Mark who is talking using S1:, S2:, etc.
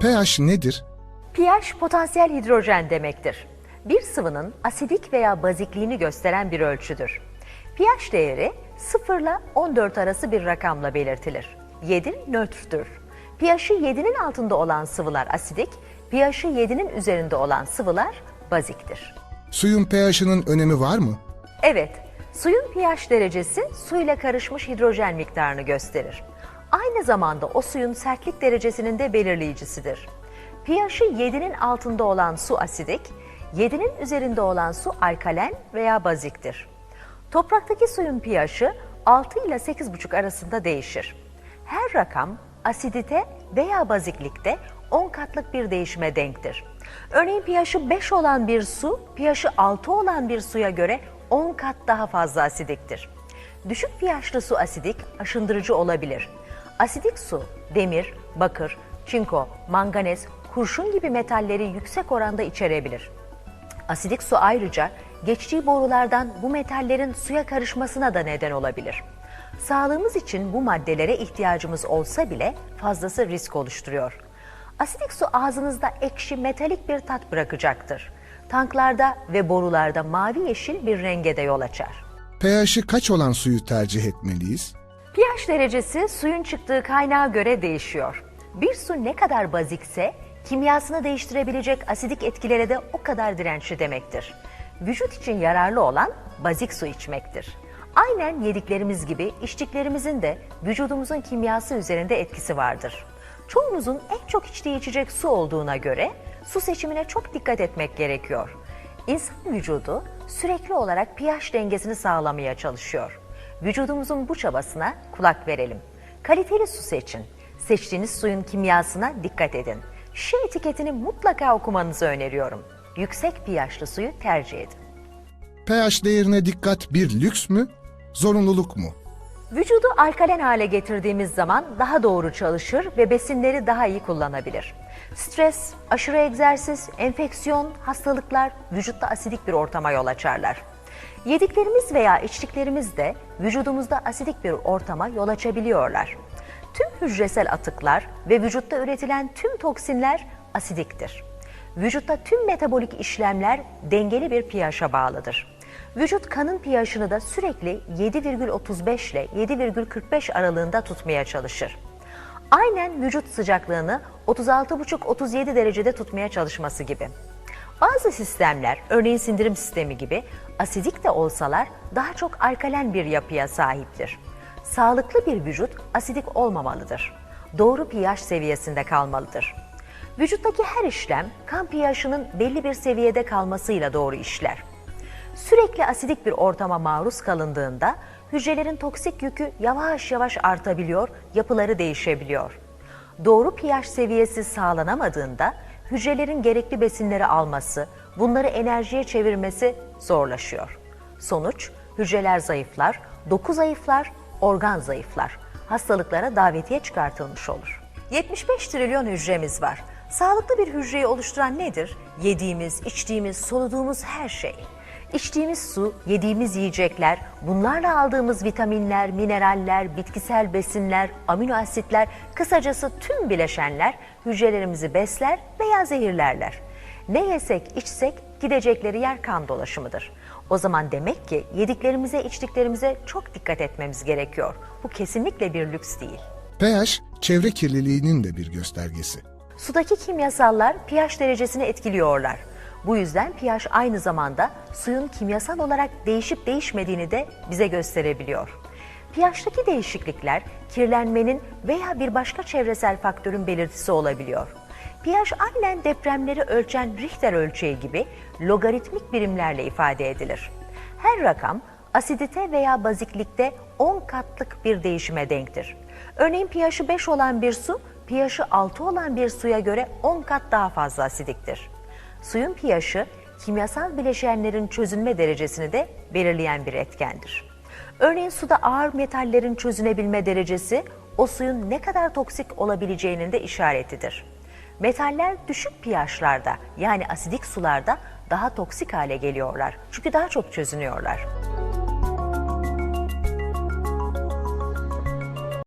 S1: pH nedir?
S2: pH potansiyel hidrojen demektir. Bir sıvının asidik veya bazikliğini gösteren bir ölçüdür. pH değeri 0 ile 14 arası bir rakamla belirtilir. 7 nötrdür. pH'i 7'nin altında olan sıvılar asidik, pH'i 7'nin üzerinde olan sıvılar baziktir.
S1: Suyun pH'ının önemi var mı?
S2: Evet, suyun pH derecesi su ile karışmış hidrojen miktarını gösterir. Aynı zamanda o suyun sertlik derecesinin de belirleyicisidir. pH'i 7'nin altında olan su asidik, 7'nin üzerinde olan su alkalen veya baziktir. Topraktaki suyun pH'i 6 ile 8,5 arasında değişir. Her rakam asidite veya baziklikte 10 katlık bir değişime denktir. Örneğin pH'i 5 olan bir su, pH'i 6 olan bir suya göre 10 kat daha fazla asidiktir. Düşük pH'lı su asidik, aşındırıcı olabilir. Asidik su, demir, bakır, çinko, manganez, kurşun gibi metalleri yüksek oranda içerebilir. Asidik su ayrıca geçtiği borulardan bu metallerin suya karışmasına da neden olabilir. Sağlığımız için bu maddelere ihtiyacımız olsa bile fazlası risk oluşturuyor. Asidik su ağzınızda ekşi metalik bir tat bırakacaktır. Tanklarda ve borularda mavi yeşil bir renge de yol açar.
S1: pH'i kaç olan suyu tercih etmeliyiz?
S2: pH derecesi suyun çıktığı kaynağa göre değişiyor. Bir su ne kadar bazikse kimyasını değiştirebilecek asidik etkilere de o kadar dirençli demektir. Vücut için yararlı olan bazik su içmektir. Aynen yediklerimiz gibi içtiklerimizin de vücudumuzun kimyası üzerinde etkisi vardır. Çoğumuzun en çok içtiği içecek su olduğuna göre su seçimine çok dikkat etmek gerekiyor. İnsan vücudu sürekli olarak pH dengesini sağlamaya çalışıyor. Vücudumuzun bu çabasına kulak verelim. Kaliteli su seçin. Seçtiğiniz suyun kimyasına dikkat edin. Şişe etiketini mutlaka okumanızı öneriyorum. Yüksek pH'lı suyu tercih edin.
S1: pH değerine dikkat bir lüks mü, zorunluluk mu?
S2: Vücudu alkalen hale getirdiğimiz zaman daha doğru çalışır ve besinleri daha iyi kullanabilir. Stres, aşırı egzersiz, enfeksiyon, hastalıklar vücutta asidik bir ortama yol açarlar. Yediklerimiz veya içtiklerimiz de vücudumuzda asidik bir ortama yol açabiliyorlar. Tüm hücresel atıklar ve vücutta üretilen tüm toksinler asidiktir. Vücutta tüm metabolik işlemler dengeli bir pH'a bağlıdır. Vücut kanın pH'ını da sürekli 7,35 ile 7,45 aralığında tutmaya çalışır. Aynen vücut sıcaklığını 36,5-37 derecede tutmaya çalışması gibi. Bazı sistemler, örneğin sindirim sistemi gibi asidik de olsalar daha çok alkalen bir yapıya sahiptir. Sağlıklı bir vücut asidik olmamalıdır. Doğru pH seviyesinde kalmalıdır. Vücuttaki her işlem kan pH'ının belli bir seviyede kalmasıyla doğru işler. Sürekli asidik bir ortama maruz kalındığında hücrelerin toksik yükü yavaş yavaş artabiliyor, yapıları değişebiliyor. Doğru pH seviyesi sağlanamadığında hücrelerin gerekli besinleri alması, bunları enerjiye çevirmesi zorlaşıyor. Sonuç hücreler zayıflar, doku zayıflar, organ zayıflar. Hastalıklara davetiye çıkartılmış olur. 75 trilyon hücremiz var. Sağlıklı bir hücreyi oluşturan nedir? Yediğimiz, içtiğimiz, soluduğumuz her şey. İçtiğimiz su, yediğimiz yiyecekler, bunlarla aldığımız vitaminler, mineraller, bitkisel besinler, amino asitler, kısacası tüm bileşenler hücrelerimizi besler veya zehirlerler. Ne yesek içsek gidecekleri yer kan dolaşımıdır. O zaman demek ki yediklerimize içtiklerimize çok dikkat etmemiz gerekiyor. Bu kesinlikle bir lüks değil.
S1: pH, çevre kirliliğinin de bir göstergesi.
S2: Sudaki kimyasallar pH derecesini etkiliyorlar. Bu yüzden pH aynı zamanda suyun kimyasal olarak değişip değişmediğini de bize gösterebiliyor. pH'taki değişiklikler kirlenmenin veya bir başka çevresel faktörün belirtisi olabiliyor. pH aynen depremleri ölçen Richter ölçeği gibi logaritmik birimlerle ifade edilir. Her rakam asidite veya baziklikte 10 katlık bir değişime denktir. Örneğin pH'i 5 olan bir su, pH'i 6 olan bir suya göre 10 kat daha fazla asidiktir. Suyun pH'i kimyasal bileşenlerin çözünme derecesini de belirleyen bir etkendir. Örneğin suda ağır metallerin çözünebilme derecesi o suyun ne kadar toksik olabileceğinin de işaretidir. Metaller düşük pH'larda yani asidik sularda daha toksik hale geliyorlar. Çünkü daha çok çözünüyorlar.